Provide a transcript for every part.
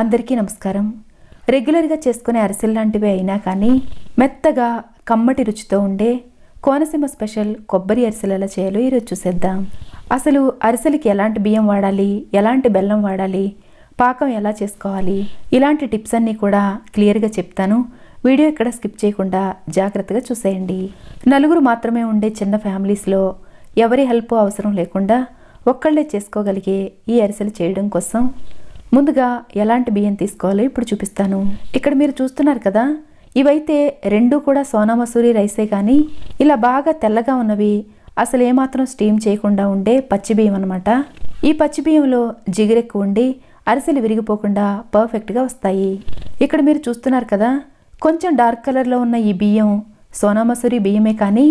అందరికీ నమస్కారం. రెగ్యులర్గా చేసుకునే అరిసెలు లాంటివి అయినా కానీ మెత్తగా కమ్మటి రుచితో ఉండే కోనసీమ స్పెషల్ కొబ్బరి అరిసెలు ఎలా చేయాలో ఈరోజు చూసేద్దాం. అసలు అరిసెలకి ఎలాంటి బియ్యం వాడాలి? ఎలాంటి బెల్లం వాడాలి? పాకం ఎలా చేసుకోవాలి? ఇలాంటి టిప్స్ అన్నీ కూడా క్లియర్గా చెప్తాను. వీడియో ఇక్కడ స్కిప్ చేయకుండా జాగ్రత్తగా చూసేయండి. నలుగురు మాత్రమే ఉండే చిన్న ఫ్యామిలీస్లో ఎవరి హెల్ప్ అవసరం లేకుండా ఒక్కళ్ళే చేసుకోగలిగే ఈ అరిసెలు చేయడం కోసం ముందుగా ఎలాంటి బియ్యం తీసుకోవాలో ఇప్పుడు చూపిస్తాను. ఇక్కడ మీరు చూస్తున్నారు కదా ఇవైతే రెండూ కూడా సోనా మసూరి రైసే కానీ ఇలా బాగా తెల్లగా ఉన్నవి అసలు ఏమాత్రం స్టీమ్ చేయకుండా ఉండే పచ్చి బియ్యం అనమాట ఈ పచ్చి బియ్యంలో జిగురెక్కు ఉండి అరిసెలు విరిగిపోకుండా పర్ఫెక్ట్గా వస్తాయి. ఇక్కడ మీరు చూస్తున్నారు కదా కొంచెం డార్క్ కలర్లో ఉన్న ఈ బియ్యం సోనా మసూరి బియ్యమే కానీ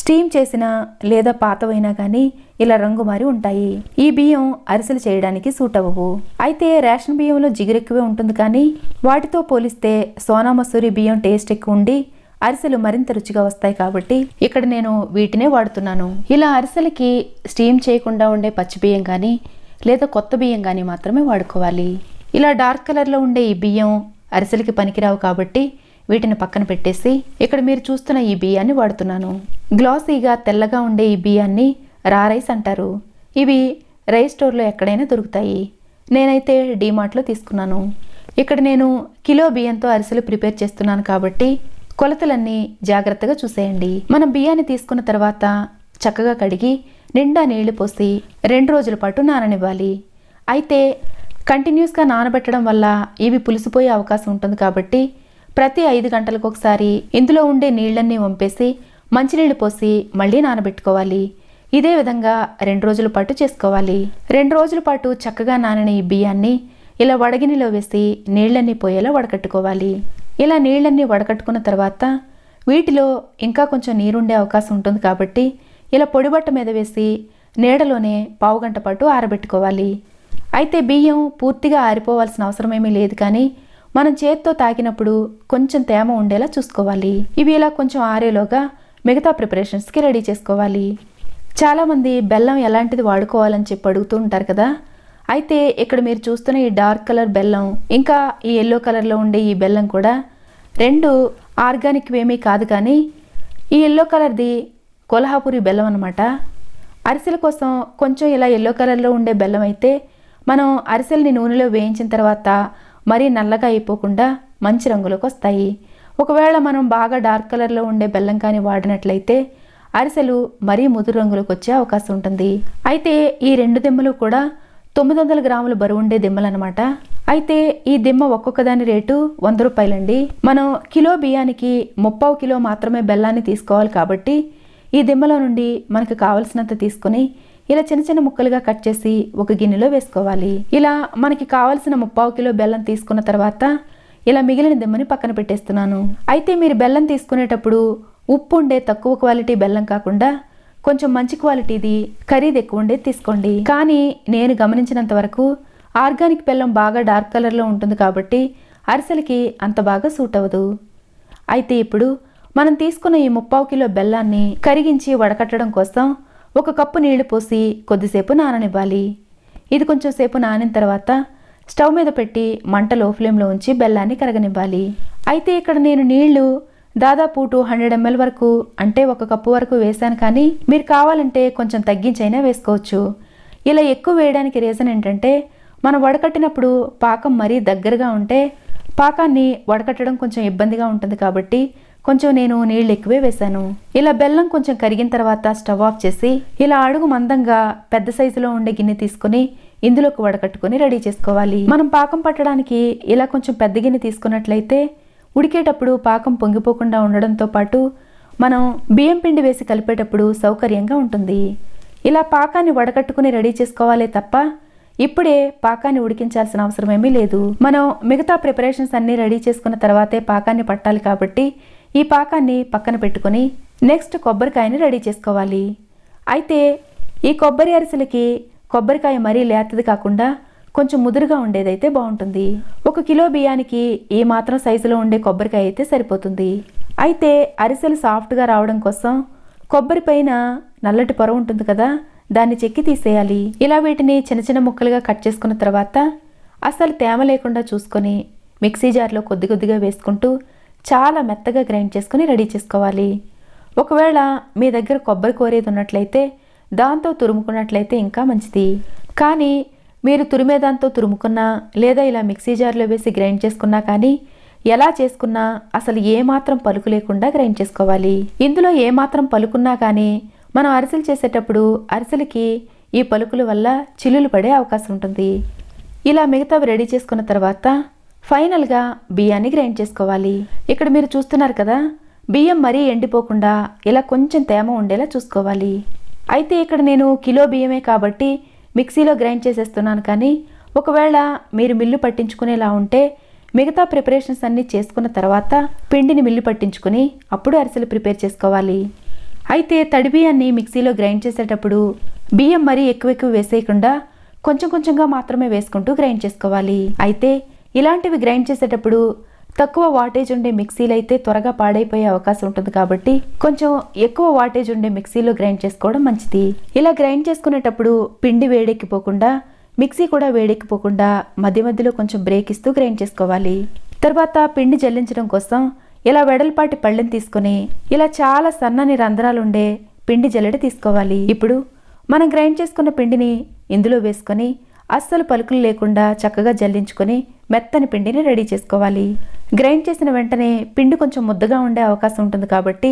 స్టీమ్ చేసిన లేదా పాతవైనా కానీ ఇలా రంగు మారి ఉంటాయి. ఈ బియ్యం అరిసెలు చేయడానికి సూట్ అవ్వవు అయితే రేషన్ బియ్యంలో జిగురెక్కువే ఉంటుంది కానీ వాటితో పోలిస్తే సోనా మసూరి బియ్యం టేస్ట్ ఎక్కువ ఉండి అరిసెలు మరింత రుచిగా వస్తాయి కాబట్టి ఇక్కడ నేను వీటినే వాడుతున్నాను. ఇలా అరిసెలకి స్టీమ్ చేయకుండా ఉండే పచ్చి బియ్యం కానీ లేదా కొత్త బియ్యం కానీ మాత్రమే వాడుకోవాలి. ఇలా డార్క్ కలర్లో ఉండే ఈ బియ్యం అరిసెలకి పనికిరావు కాబట్టి వీటిని పక్కన పెట్టేసి ఇక్కడ మీరు చూస్తున్న ఈ బియ్యాన్ని వాడుతున్నాను. గ్లాసీగా తెల్లగా ఉండే ఈ బియ్యాన్ని రా రైస్ అంటారు. ఇవి రైస్ స్టోర్లో ఎక్కడైనా దొరుకుతాయి. నేనైతే డీమార్ట్లో తీసుకున్నాను. ఇక్కడ నేను కిలో బియ్యంతో అరిసెలు ప్రిపేర్ చేస్తున్నాను కాబట్టి కొలతలన్నీ జాగ్రత్తగా చూసేయండి. మనం బియ్యాన్ని తీసుకున్న తర్వాత చక్కగా కడిగి నిండా నీళ్ళు పోసి రెండు రోజుల పాటు నాననివ్వాలి. అయితే కంటిన్యూస్గా నానబెట్టడం వల్ల ఇవి పులిసిపోయే అవకాశం ఉంటుంది కాబట్టి ప్రతి ఐదు గంటలకు ఒకసారి ఇందులో ఉండే నీళ్ళన్నీ వంపేసి మంచినీళ్ళు పోసి మళ్ళీ నానబెట్టుకోవాలి. ఇదే విధంగా రెండు రోజుల పాటు చేసుకోవాలి. రెండు రోజుల పాటు చక్కగా నానిన ఈ బియ్యాన్ని ఇలా వడగినిలో వేసి నీళ్ళన్నీ పోయేలా వడకట్టుకోవాలి. ఇలా నీళ్ళన్నీ వడకట్టుకున్న తర్వాత వీటిలో ఇంకా కొంచెం నీరుండే అవకాశం ఉంటుంది కాబట్టి ఇలా పొడిబట్ట మీద వేసి నీడలోనే పావుగంట పాటు ఆరబెట్టుకోవాలి. అయితే బియ్యం పూర్తిగా ఆరిపోవాల్సిన అవసరం ఏమీ లేదు కానీ మనం చేత్తో తాకినప్పుడు కొంచెం తేమ ఉండేలా చూసుకోవాలి. ఇవి ఇలా కొంచెం ఆరేలోగా మిగతా ప్రిపరేషన్స్కి రెడీ చేసుకోవాలి. చాలామంది బెల్లం ఎలాంటిది వాడుకోవాలని చెప్పి అడుగుతూ ఉంటారు కదా. అయితే ఇక్కడ మీరు చూస్తున్న ఈ డార్క్ కలర్ బెల్లం ఇంకా ఈ ఎల్లో కలర్లో ఉండే ఈ బెల్లం కూడా రెండు ఆర్గానిక్ ఏమీ కాదు కానీ ఈ ఎల్లో కలర్ది కొల్హాపూరి బెల్లం అనమాట అరిసెల కోసం కొంచెం ఇలా ఎల్లో కలర్లో ఉండే బెల్లం అయితే మనం అరిసెల్ని నూనెలో వేయించిన తర్వాత మరీ నల్లగా అయిపోకుండా మంచి రంగులోకి వస్తాయి. ఒకవేళ మనం బాగా డార్క్ కలర్లో ఉండే బెల్లం కానీ వాడినట్లయితే అరిసెలు మరీ ముదురు రంగులోకి వచ్చే అవకాశం ఉంటుంది. అయితే ఈ రెండు దిమ్మలు కూడా తొమ్మిది వందల గ్రాములు బరువు ఉండే దిమ్మలు అనమాట అయితే ఈ దిమ్మ ఒక్కొక్క దాని రేటు వంద రూపాయలండి. మనం కిలో బియ్యానికి ముప్పావు కిలో మాత్రమే బెల్లాన్ని తీసుకోవాలి కాబట్టి ఈ దిమ్మలో నుండి మనకు కావలసినంత తీసుకొని ఇలా చిన్న చిన్న ముక్కలుగా కట్ చేసి ఒక గిన్నెలో వేసుకోవాలి. ఇలా మనకి కావలసిన ముప్పావు కిలో బెల్లం తీసుకున్న తర్వాత ఇలా మిగిలిన దిమ్మని పక్కన పెట్టేస్తున్నాను. అయితే మీరు బెల్లం తీసుకునేటప్పుడు ఉప్పు ఉండే తక్కువ క్వాలిటీ బెల్లం కాకుండా కొంచెం మంచి క్వాలిటీది ఖరీదు ఎక్కువ ఉండేది తీసుకోండి. కానీ నేను గమనించినంత వరకు ఆర్గానిక్ బెల్లం బాగా డార్క్ కలర్లో ఉంటుంది కాబట్టి అరిసెలకి అంత బాగా సూట్ అవ్వదు. అయితే ఇప్పుడు మనం తీసుకున్న ఈ ముప్పావు కిలో బెల్లాన్ని కరిగించి వడకట్టడం కోసం ఒక కప్పు నీళ్ళు పోసి కొద్దిసేపు నాననివ్వాలి. ఇది కొంచెం సేపు నానిన తర్వాత స్టవ్ మీద పెట్టి మంట లో ఫ్లేమ్లో ఉంచి బెల్లాన్ని కరగనివ్వాలి. అయితే ఇక్కడ నేను నీళ్ళు దాదాపు టూ హండ్రెడ్ ఎంఎల్ వరకు అంటే ఒక కప్పు వరకు వేశాను కానీ మీరు కావాలంటే కొంచెం తగ్గించైనా వేసుకోవచ్చు. ఇలా ఎక్కువ వేయడానికి రీజన్ ఏంటంటే మనం వడకట్టినప్పుడు పాకం మరీ దగ్గరగా ఉంటే పాకాన్ని వడకట్టడం కొంచెం ఇబ్బందిగా ఉంటుంది కాబట్టి కొంచెం నేను నీళ్ళు ఎక్కువే వేశాను. ఇలా బెల్లం కొంచెం కరిగిన తర్వాత స్టవ్ ఆఫ్ చేసి ఇలా అడుగు మందంగా పెద్ద సైజులో ఉండే గిన్నె తీసుకుని ఇందులోకి వడకట్టుకొని రెడీ చేసుకోవాలి. మనం పాకం పట్టడానికి ఇలా కొంచెం పెద్ద గిన్నె తీసుకున్నట్లయితే ఉడికేటప్పుడు పాకం పొంగిపోకుండా ఉండడంతో పాటు మనం బియ్యం పిండి వేసి కలిపేటప్పుడు సౌకర్యంగా ఉంటుంది. ఇలా పాకాన్ని వడకట్టుకుని రెడీ చేసుకోవాలే తప్ప ఇప్పుడే పాకాన్ని ఉడికించాల్సిన అవసరం ఏమీ లేదు. మనం మిగతా ప్రిపరేషన్స్ అన్నీ రెడీ చేసుకున్న తర్వాతే పాకాన్ని పట్టాలి కాబట్టి ఈ పాకాన్ని పక్కన పెట్టుకొని నెక్స్ట్ కొబ్బరికాయని రెడీ చేసుకోవాలి. అయితే ఈ కొబ్బరి అరిసెలకి కొబ్బరికాయ మరీ లేతది కాకుండా కొంచెం ముదురుగా ఉండేదైతే బాగుంటుంది. ఒక కిలో బియ్యానికి ఏ మాత్రం సైజులో ఉండే కొబ్బరికాయ అయితే సరిపోతుంది. అయితే అరిసెలు సాఫ్ట్గా రావడం కోసం కొబ్బరి పైన నల్లటి పొర ఉంటుంది కదా దాన్ని చెక్కి తీసేయాలి. ఇలా వీటిని చిన్న చిన్న ముక్కలుగా కట్ చేసుకున్న తర్వాత అసలు తేమ లేకుండా చూసుకొని మిక్సీ జార్లో కొద్ది కొద్దిగా వేసుకుంటూ చాలా మెత్తగా గ్రైండ్ చేసుకొని రెడీ చేసుకోవాలి. ఒకవేళ మీ దగ్గర కొబ్బరి కోరేది ఉన్నట్లయితే దాంతో తురుముకున్నట్లయితే ఇంకా మంచిది. కానీ మీరు తురిమే దాంతో తురుముకున్నా లేదా ఇలా మిక్సీ జార్లో వేసి గ్రైండ్ చేసుకున్నా కానీ ఎలా చేసుకున్నా అసలు ఏమాత్రం పలుకు లేకుండా గ్రైండ్ చేసుకోవాలి. ఇందులో ఏమాత్రం పలుకున్నా కానీ మనం అరిసెలు చేసేటప్పుడు అరిసెలకి ఈ పలుకుల వల్ల చిల్లులు పడే అవకాశం ఉంటుంది. ఇలా మిగతావి రెడీ చేసుకున్న తర్వాత ఫైనల్గా బియ్యాన్ని గ్రైండ్ చేసుకోవాలి. ఇక్కడ మీరు చూస్తున్నారు కదా బియ్యం మరీ ఎండిపోకుండా ఇలా కొంచెం తేమ ఉండేలా చూసుకోవాలి. అయితే ఇక్కడ నేను కిలో బియ్యమే కాబట్టి మిక్సీలో గ్రైండ్ చేసేస్తున్నాను కానీ ఒకవేళ మీరు మిల్లు పట్టించుకునేలా ఉంటే మిగతా ప్రిపరేషన్స్ అన్నీ చేసుకున్న తర్వాత పిండిని మిల్లు పట్టించుకుని అప్పుడు అరిసెలు ప్రిపేర్ చేసుకోవాలి. అయితే తడి బియ్యాన్ని మిక్సీలో గ్రైండ్ చేసేటప్పుడు బియ్యం మరీ ఎక్కువ ఎక్కువ వేసేయకుండా కొంచెం కొంచెంగా మాత్రమే వేసుకుంటూ గ్రైండ్ చేసుకోవాలి. అయితే ఇలాంటివి గ్రైండ్ చేసేటప్పుడు తక్కువ వాటేజ్ ఉండే మిక్సీలు అయితే త్వరగా పాడైపోయే అవకాశం ఉంటుంది కాబట్టి కొంచెం ఎక్కువ వాటేజ్ ఉండే మిక్సీలో గ్రైండ్ చేసుకోవడం మంచిది. ఇలా గ్రైండ్ చేసుకునేటప్పుడు పిండి వేడెక్కిపోకుండా మిక్సీ కూడా వేడెక్కిపోకుండా మధ్య మధ్యలో కొంచెం బ్రేక్ ఇస్తూ గ్రైండ్ చేసుకోవాలి. తర్వాత పిండి జల్లించడం కోసం ఇలా వెడల్పాటి పళ్ళెం తీసుకొని ఇలా చాలా సన్నని రంధ్రాలు ఉండే పిండి జల్లెడ తీసుకోవాలి. ఇప్పుడు మనం గ్రైండ్ చేసుకున్న పిండిని ఇందులో వేసుకొని అస్సలు పలుకులు లేకుండా చక్కగా జల్లించుకొని మెత్తని పిండిని రెడీ చేసుకోవాలి. గ్రైండ్ చేసిన వెంటనే పిండి కొంచెం ముద్దగా ఉండే అవకాశం ఉంటుంది కాబట్టి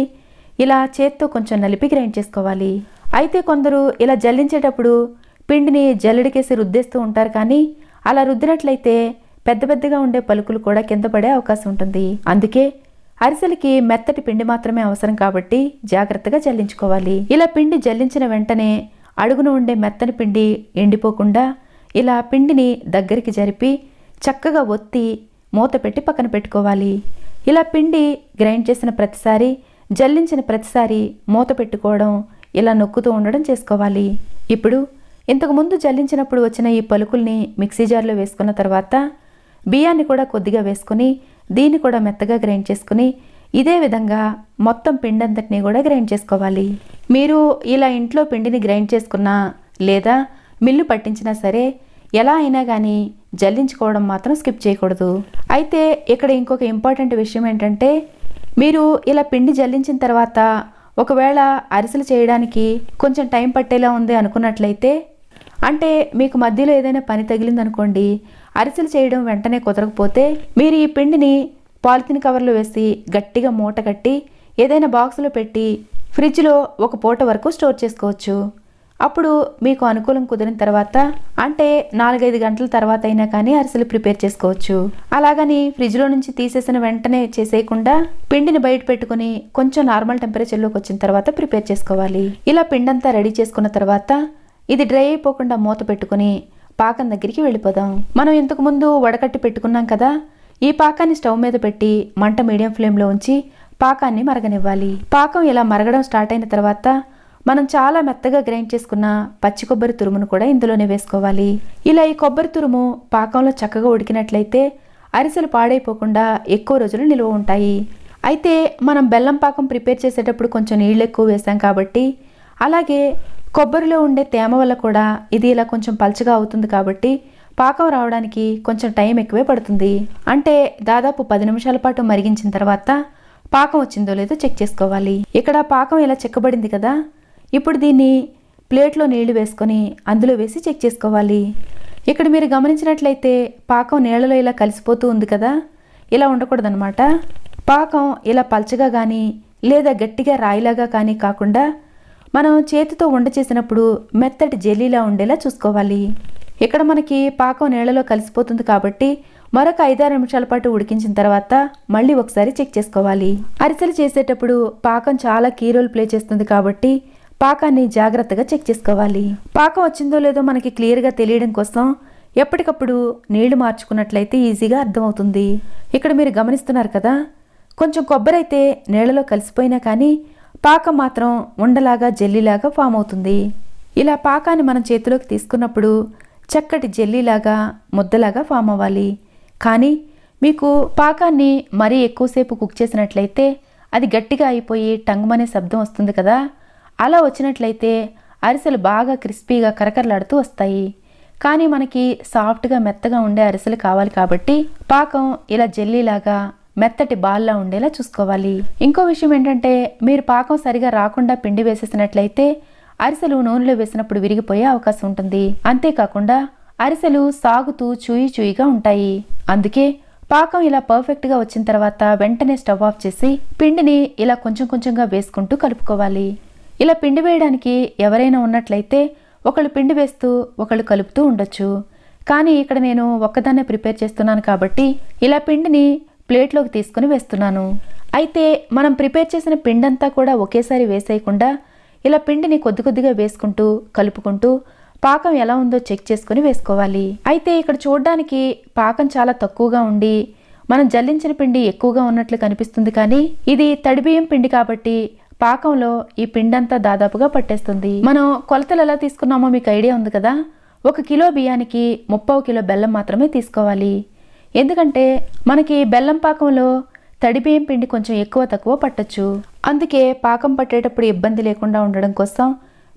ఇలా చేత్తో కొంచెం నలిపి గ్రైండ్ చేసుకోవాలి. అయితే కొందరు ఇలా జల్లించేటప్పుడు పిండిని జల్లడికేసి రుద్దేస్తూ ఉంటారు కానీ అలా రుద్దినట్లయితే పెద్ద పెద్దగా ఉండే పలుకులు కూడా కింద పడే అవకాశం ఉంటుంది. అందుకే అరిసెలకి మెత్తటి పిండి మాత్రమే అవసరం కాబట్టి జాగ్రత్తగా జల్లించుకోవాలి. ఇలా పిండి జల్లించిన వెంటనే అడుగున ఉండే మెత్తని పిండి ఎండిపోకుండా ఇలా పిండిని దగ్గరికి జరిపి చక్కగా ఒత్తి మూత పెట్టి పక్కన పెట్టుకోవాలి. ఇలా పిండి గ్రైండ్ చేసిన ప్రతిసారి జల్లించిన ప్రతిసారి మూత పెట్టుకోవడం ఇలా నొక్కుతూ ఉండడం చేసుకోవాలి. ఇప్పుడు ఇంతకుముందు జల్లించినప్పుడు వచ్చిన ఈ పలుకుల్ని మిక్సీ జార్లో వేసుకున్న తర్వాత బియ్యాన్ని కూడా కొద్దిగా వేసుకుని దీన్ని కూడా మెత్తగా గ్రైండ్ చేసుకుని ఇదే విధంగా మొత్తం పిండి కూడా గ్రైండ్ చేసుకోవాలి. మీరు ఇలా ఇంట్లో పిండిని గ్రైండ్ చేసుకున్నా లేదా మిల్లు పట్టించినా సరే ఎలా అయినా కానీ జల్లించుకోవడం మాత్రం స్కిప్ చేయకూడదు. అయితే ఇక్కడ ఇంకొక ఇంపార్టెంట్ విషయం ఏంటంటే మీరు ఇలా పిండి జల్లించిన తర్వాత ఒకవేళ అరిసెలు చేయడానికి కొంచెం టైం పట్టేలా ఉంది అనుకున్నట్లయితే అంటే మీకు మధ్యలో ఏదైనా పని తగిలిందనుకోండి అరిసెలు చేయడం వెంటనే కుదరకపోతే మీరు ఈ పిండిని పాలిథిన్ కవర్లో వేసి గట్టిగా మూట కట్టి ఏదైనా బాక్సులో పెట్టి ఫ్రిడ్జ్లో ఒక పూట వరకు స్టోర్ చేసుకోవచ్చు. అప్పుడు మీకు అనుకూలం కుదిరిన తర్వాత అంటే నాలుగైదు గంటల తర్వాత అయినా కానీ అరిసెలు ప్రిపేర్ చేసుకోవచ్చు. అలాగని ఫ్రిడ్జ్లో నుంచి తీసేసిన వెంటనే చేసేయకుండా పిండిని బయట పెట్టుకుని కొంచెం నార్మల్ టెంపరేచర్లోకి వచ్చిన తర్వాత ప్రిపేర్ చేసుకోవాలి. ఇలా పిండంతా రెడీ చేసుకున్న తర్వాత ఇది డ్రై అయిపోకుండా మూత పెట్టుకుని పాకం దగ్గరికి వెళ్ళిపోదాం. మనం ఇంతకుముందు వడకట్టి పెట్టుకున్నాం కదా ఈ పాకాన్ని స్టవ్ మీద పెట్టి మంట మీడియం ఫ్లేమ్లో ఉంచి పాకాన్ని మరగనివ్వాలి. పాకం ఇలా మరగడం స్టార్ట్ అయిన తర్వాత మనం చాలా మెత్తగా గ్రైండ్ చేసుకున్న పచ్చి కొబ్బరి తురుమును కూడా ఇందులోనే వేసుకోవాలి. ఇలా ఈ కొబ్బరి తురుము పాకంలో చక్కగా ఉడికినట్లయితే అరిసెలు పాడైపోకుండా ఎక్కువ రోజులు నిల్వ ఉంటాయి. అయితే మనం బెల్లం పాకం ప్రిపేర్ చేసేటప్పుడు కొంచెం నీళ్ళు ఎక్కువ వేసాం కాబట్టి అలాగే కొబ్బరిలో ఉండే తేమ వల్ల కూడా ఇది ఇలా కొంచెం పల్చగా అవుతుంది కాబట్టి పాకం రావడానికి కొంచెం టైం ఎక్కువే పడుతుంది. అంటే దాదాపు పది నిమిషాల పాటు మరిగించిన తర్వాత పాకం వచ్చిందో లేదో చెక్ చేసుకోవాలి. ఇక్కడ పాకం ఇలా చెక్కబడింది కదా ఇప్పుడు దీన్ని ప్లేట్లో నీళ్ళు వేసుకొని అందులో వేసి చెక్ చేసుకోవాలి. ఇక్కడ మీరు గమనించినట్లయితే పాకం నీళ్ళలో ఇలా కలిసిపోతూ ఉంది కదా? ఇలా ఉండకూడదనమాట పాకం ఇలా పల్చగా కానీ లేదా గట్టిగా రాయిలాగా కానీ కాకుండా మనం చేతితో వండ చేసినప్పుడు మెత్తటి జెల్లీలా ఉండేలా చూసుకోవాలి. ఇక్కడ మనకి పాకం నీళ్ళలో కలిసిపోతుంది కాబట్టి మరొక ఐదారు నిమిషాల పాటు ఉడికించిన తర్వాత మళ్ళీ ఒకసారి చెక్ చేసుకోవాలి. అరిసెలు చేసేటప్పుడు పాకం చాలా కీ రోల్ ప్లే చేస్తుంది కాబట్టి పాకాన్ని జాగ్రత్తగా చెక్ చేసుకోవాలి. పాకం వచ్చిందో లేదో మనకి క్లియర్గా తెలియడం కోసం ఎప్పటికప్పుడు నీళ్ళు మార్చుకున్నట్లయితే ఈజీగా అర్థమవుతుంది. ఇక్కడ మీరు గమనిస్తున్నారు కదా కొంచెం కొబ్బరి అయితే నీళ్ళలో కలిసిపోయినా కానీ పాకం మాత్రం ఉండలాగా జెల్లీలాగా ఫామ్ అవుతుంది. ఇలా పాకాన్ని మనం చేతిలోకి తీసుకున్నప్పుడు చక్కటి జెల్లీలాగా ముద్దలాగా ఫామ్ అవ్వాలి. కానీ మీకు పాకాన్ని మరీ ఎక్కువసేపు కుక్ చేసినట్లయితే అది గట్టిగా అయిపోయి టంగమనే శబ్దం వస్తుంది కదా అలా వచ్చినట్లయితే అరిసెలు బాగా క్రిస్పీగా కరకరలాడుతూ వస్తాయి. కానీ మనకి సాఫ్ట్గా మెత్తగా ఉండే అరిసెలు కావాలి కాబట్టి పాకం ఇలా జెల్లీలాగా మెత్తటి బాల్లా ఉండేలా చూసుకోవాలి. ఇంకో విషయం ఏంటంటే మీరు పాకం సరిగా రాకుండా పిండి వేసేసినట్లయితే అరిసెలు నూనెలో వేసినప్పుడు విరిగిపోయే అవకాశం ఉంటుంది. అంతేకాకుండా అరిసెలు సాగుతూ చూయి చూయిగా ఉంటాయి. అందుకే పాకం ఇలా పర్ఫెక్ట్గా వచ్చిన తర్వాత వెంటనే స్టవ్ ఆఫ్ చేసి పిండిని ఇలా కొంచెం కొంచెంగా వేసుకుంటూ కలుపుకోవాలి. ఇలా పిండి వేయడానికి ఎవరైనా ఉన్నట్లయితే ఒకళ్ళు పిండి వేస్తూ ఒకళ్ళు కలుపుతూ ఉండొచ్చు. కానీ ఇక్కడ నేను ఒక్కదాన్నే ప్రిపేర్ చేస్తున్నాను కాబట్టి ఇలా పిండిని ప్లేట్లోకి తీసుకుని వేస్తున్నాను. అయితే మనం ప్రిపేర్ చేసిన పిండంతా కూడా ఒకేసారి వేసేయకుండా ఇలా పిండిని కొద్ది కొద్దిగా వేసుకుంటూ కలుపుకుంటూ పాకం ఎలా ఉందో చెక్ చేసుకుని వేసుకోవాలి. అయితే ఇక్కడ చూడడానికి పాకం చాలా తక్కువగా ఉండి మనం జల్లించిన పిండి ఎక్కువగా ఉన్నట్లు కనిపిస్తుంది కానీ ఇది తడిబియ్యం పిండి కాబట్టి పాకంలో ఈ పిండంతా దాదాపుగా పట్టేస్తుంది. మనం కొలతలు ఎలా తీసుకున్నామో మీకు ఐడియా ఉంది కదా? ఒక కిలో బియ్యానికి ముప్పై కిలో బెల్లం మాత్రమే తీసుకోవాలి. ఎందుకంటే మనకి బెల్లం పాకంలో తడి బియ్యం పిండి కొంచెం ఎక్కువ తక్కువ పట్టొచ్చు. అందుకే పాకం పట్టేటప్పుడు ఇబ్బంది లేకుండా ఉండడం కోసం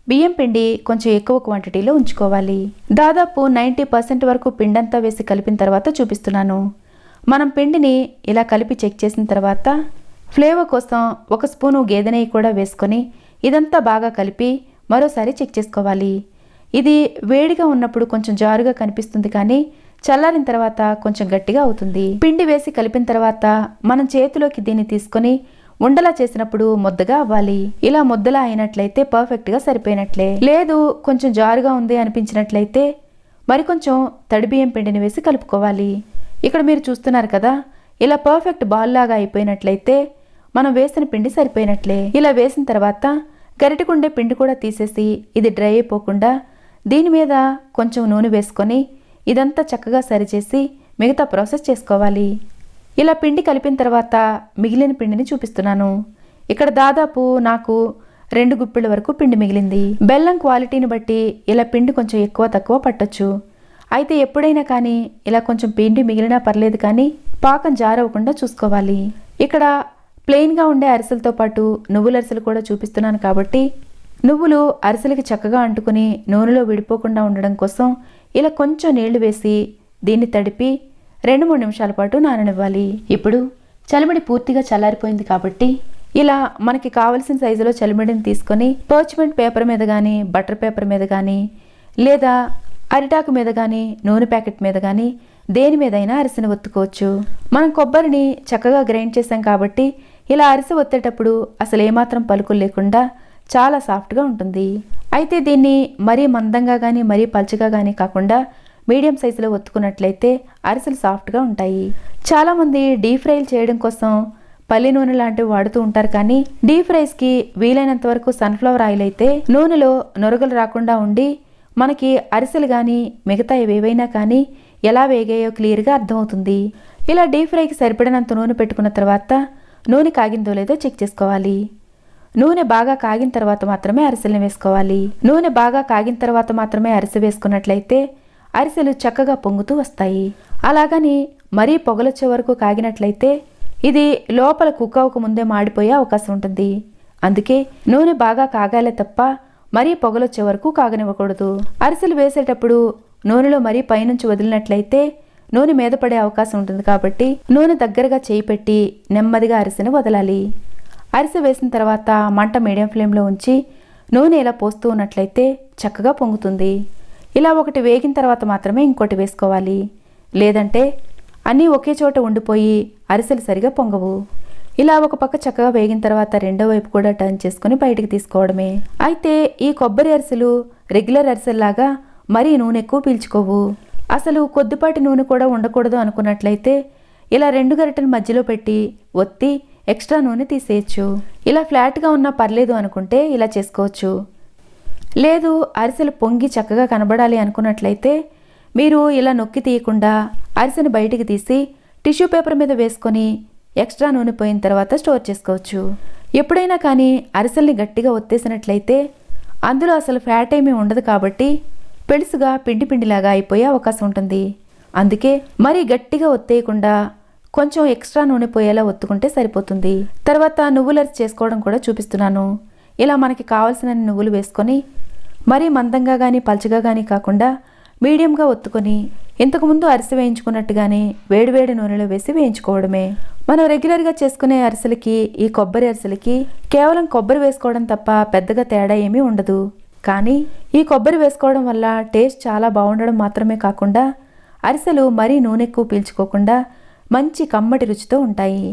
బియ్యం పిండి కొంచెం ఎక్కువ క్వాంటిటీలో ఉంచుకోవాలి. దాదాపు నైంటీ పర్సెంట్ వరకు పిండంతా వేసి కలిపిన తర్వాత చూపిస్తున్నాను. మనం పిండిని ఇలా కలిపి చెక్ చేసిన తర్వాత ఫ్లేవర్ కోసం ఒక స్పూను గేదె నెయ్యి కూడా వేసుకొని ఇదంతా బాగా కలిపి మరోసారి చెక్ చేసుకోవాలి. ఇది వేడిగా ఉన్నప్పుడు కొంచెం జారుగా కనిపిస్తుంది కానీ చల్లారిన తర్వాత కొంచెం గట్టిగా అవుతుంది. పిండి వేసి కలిపిన తర్వాత మనం చేతిలోకి దీన్ని తీసుకొని ఉండలా చేసినప్పుడు ముద్దగా అవ్వాలి. ఇలా ముద్దలా అయినట్లయితే పర్ఫెక్ట్గా సరిపోయినట్లే. లేదు కొంచెం జారుగా ఉంది అనిపించినట్లయితే మరి కొంచెం తడిబియ్యం పిండిని వేసి కలుపుకోవాలి. ఇక్కడ మీరు చూస్తున్నారు కదా ఇలా పర్ఫెక్ట్ బాల్ లాగా అయిపోయినట్లయితే మనం వేసిన పిండి సరిపోయినట్లే. ఇలా వేసిన తర్వాత గరిటకుండే పిండి కూడా తీసేసి ఇది డ్రై అయిపోకుండా దీని మీద కొంచెం నూనె వేసుకొని ఇదంతా చక్కగా సరిచేసి మిగతా ప్రాసెస్ చేసుకోవాలి. ఇలా పిండి కలిపిన తర్వాత మిగిలిన పిండిని చూపిస్తున్నాను. ఇక్కడ దాదాపు నాకు రెండు గుప్పిళ్ళ వరకు పిండి మిగిలింది. బెల్లం క్వాలిటీని బట్టి ఇలా పిండి కొంచెం ఎక్కువ తక్కువ పట్టొచ్చు. అయితే ఎప్పుడైనా కానీ ఇలా కొంచెం పిండి మిగిలినా పర్లేదు కానీ పాకం జారవకుండా చూసుకోవాలి. ఇక్కడ ప్లెయిన్గా ఉండే అరిసెలతో పాటు నువ్వుల అరిసెలు కూడా చూపిస్తున్నాను కాబట్టి నువ్వులు అరిసెలకి చక్కగా అంటుకుని నూనెలో విడిపోకుండా ఉండడం కోసం ఇలా కొంచెం నీళ్ళు వేసి దీన్ని తడిపి రెండు మూడు నిమిషాల పాటు నాననివ్వాలి. ఇప్పుడు చలిమిడి పూర్తిగా చల్లారిపోయింది కాబట్టి ఇలా మనకి కావలసిన సైజులో చలిమిడిని తీసుకొని పర్చ్మెంట్ పేపర్ మీద కానీ బటర్ పేపర్ మీద కానీ లేదా అరిటాకు మీద కానీ నూనె ప్యాకెట్ మీద కానీ దేని మీదైనా అరిసెను ఒత్తుకోవచ్చు. మనం కొబ్బరిని చక్కగా గ్రైండ్ చేసాం కాబట్టి ఇలా అరిసె ఒత్తేటప్పుడు అసలు ఏమాత్రం పలుకులు లేకుండా చాలా సాఫ్ట్గా ఉంటుంది. అయితే దీన్ని మరీ మందంగా కానీ మరీ పలుచగా కానీ కాకుండా మీడియం సైజులో ఒత్తుకున్నట్లయితే అరిసెలు సాఫ్ట్గా ఉంటాయి. చాలామంది డీప్ ఫ్రైలు చేయడం కోసం పల్లి నూనె లాంటివి వాడుతూ ఉంటారు కానీ డీప్ ఫ్రైస్కి వీలైనంత వరకు సన్ఫ్లవర్ ఆయిల్ అయితే నూనెలో నొరగలు రాకుండా ఉండి మనకి అరిసెలు కానీ మిగతా ఏవైనా కానీ ఎలా వేగాయో క్లియర్గా అర్థమవుతుంది. ఇలా డీప్ ఫ్రైకి సరిపడినంత నూనె పెట్టుకున్న తర్వాత నూనె కాగిందో లేదో చెక్ చేసుకోవాలి. నూనె బాగా కాగిన తర్వాత మాత్రమే అరిసెలను వేసుకోవాలి. నూనె బాగా కాగిన తర్వాత మాత్రమే అరిసె వేసుకున్నట్లయితే అరిసెలు చక్కగా పొంగుతూ వస్తాయి. అలాగని మరీ పొగలొచ్చే వరకు కాగినట్లయితే ఇది లోపల కుక్ అవ్వక ముందే మాడిపోయే అవకాశం ఉంటుంది. అందుకే నూనె బాగా కాగాలే తప్ప మరీ పొగలొచ్చే వరకు కాగనివ్వకూడదు. అరిసెలు వేసేటప్పుడు నూనెలో మరీ పైనుంచి వదిలినట్లయితే నూనె మీద పడే అవకాశం ఉంటుంది కాబట్టి నూనె దగ్గరగా చేయి పెట్టి నెమ్మదిగా అరిసెను వదలాలి. అరిసె వేసిన తర్వాత మంట మీడియం ఫ్లేమ్లో ఉంచి నూనె ఇలా పోస్తూ ఉన్నట్లయితే చక్కగా పొంగుతుంది. ఇలా ఒకటి వేగిన తర్వాత మాత్రమే ఇంకోటి వేసుకోవాలి. లేదంటే అన్నీ ఒకే చోట ఉండిపోయి అరిసెలు సరిగా పొంగవు. ఇలా ఒక పక్క చక్కగా వేగిన తర్వాత రెండో వైపు కూడా టర్న్ చేసుకుని బయటికి తీసుకోవడమే. అయితే ఈ కొబ్బరి అరిసెలు రెగ్యులర్ అరిసెల్లాగా మరీ నూనె ఎక్కువ పీల్చుకోవు. అసలు కొద్దిపాటి నూనె కూడా ఉండకూడదు అనుకున్నట్లయితే ఇలా రెండు గరిటెలు మధ్యలో పెట్టి ఒత్తి ఎక్స్ట్రా నూనె తీసేయచ్చు. ఇలా ఫ్లాట్గా ఉన్నా పర్లేదు అనుకుంటే ఇలా చేసుకోవచ్చు. లేదు అరిసెలు పొంగి చక్కగా కనబడాలి అనుకున్నట్లయితే మీరు ఇలా నొక్కి తీయకుండా అరిసెను బయటికి తీసి టిష్యూ పేపర్ మీద వేసుకొని ఎక్స్ట్రా నూనె పోయిన తర్వాత స్టోర్ చేసుకోవచ్చు. ఎప్పుడైనా కానీ అరిసెల్ని గట్టిగా ఒత్తేసినట్లయితే అందులో అసలు ఫ్యాట్ ఏమీ ఉండదు కాబట్టి పెలుసుగా పిండి పిండిలాగా అయిపోయే అవకాశం ఉంటుంది. అందుకే మరీ గట్టిగా ఒత్తేయకుండా కొంచెం ఎక్స్ట్రా నూనె పోయేలా ఒత్తుకుంటే సరిపోతుంది. తర్వాత నువ్వులరిసి చేసుకోవడం కూడా చూపిస్తున్నాను. ఇలా మనకి కావాల్సిన నువ్వులు వేసుకొని మరీ మందంగా కానీ పల్చగా కానీ కాకుండా మీడియంగా ఒత్తుకొని ఇంతకుముందు అరిసె వేయించుకున్నట్టుగానే వేడివేడి నూనెలో వేసి వేయించుకోవడమే. మనం రెగ్యులర్గా చేసుకునే అరిసెలకి ఈ కొబ్బరి అరిసెలకి కేవలం కొబ్బరి వేసుకోవడం తప్ప పెద్దగా తేడా ఏమీ ఉండదు. కానీ ఈ కొబ్బరి వేసుకోవడం వల్ల టేస్ట్ చాలా బాగుండడం మాత్రమే కాకుండా అరిసెలు మరీ నూనె ఎక్కువ పీల్చుకోకుండా మంచి కమ్మటి రుచితో ఉంటాయి.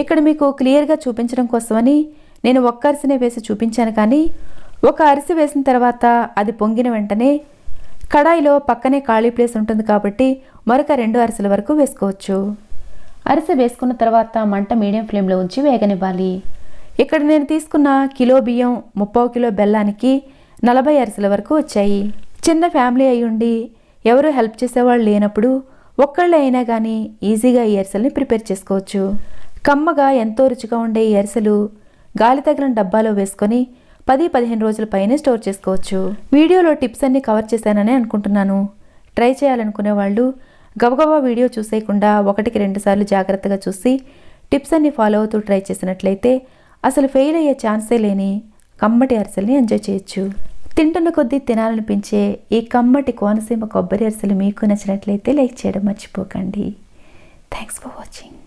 ఇక్కడ మీకు క్లియర్గా చూపించడం కోసమని నేను ఒక్క అరిసెనే వేసి చూపించాను కానీ ఒక అరిసె వేసిన తర్వాత అది పొంగిన వెంటనే కడాయిలో పక్కనే ఖాళీ ప్లేస్ ఉంటుంది కాబట్టి మరొక రెండు అరిసెల వరకు వేసుకోవచ్చు. అరిసె వేసుకున్న తర్వాత మంట మీడియం ఫ్లేమ్లో ఉంచి వేగనివ్వాలి. ఇక్కడ నేను తీసుకున్న కిలో బియ్యం ముప్పై కిలో బెల్లానికి నలభై అరిసెల వరకు వచ్చాయి. చిన్న ఫ్యామిలీ అయి ఉండి ఎవరు హెల్ప్ చేసేవాళ్ళు లేనప్పుడు ఒక్కళ్ళు అయినా కానీ ఈజీగా ఈ అరిసెల్ని ప్రిపేర్ చేసుకోవచ్చు. కమ్మగా ఎంతో రుచిగా ఉండే ఈ అరిసెలు గాలి తగిలిన డబ్బాలో వేసుకొని పది పదిహేను రోజుల పైనే స్టోర్ చేసుకోవచ్చు. వీడియోలో టిప్స్ అన్ని కవర్ చేశానని అనుకుంటున్నాను. ట్రై చేయాలనుకునే వాళ్ళు గబగబా వీడియో చూసేయకుండా ఒకటికి రెండుసార్లు జాగ్రత్తగా చూసి టిప్స్ అన్ని ఫాలో అవుతూ ట్రై చేసినట్లయితే అసలు ఫెయిల్ అయ్యే ఛాన్సే లేని కమ్మటి అరిసెల్ని ఎంజాయ్ చేయొచ్చు. తింటున్న కొద్దీ తినాలనిపించే ఈ కమ్మటి కోనసీమ కొబ్బరి అరిసెలు మీకు నచ్చినట్లయితే లైక్ చేయడం మర్చిపోకండి. Thanks for watching.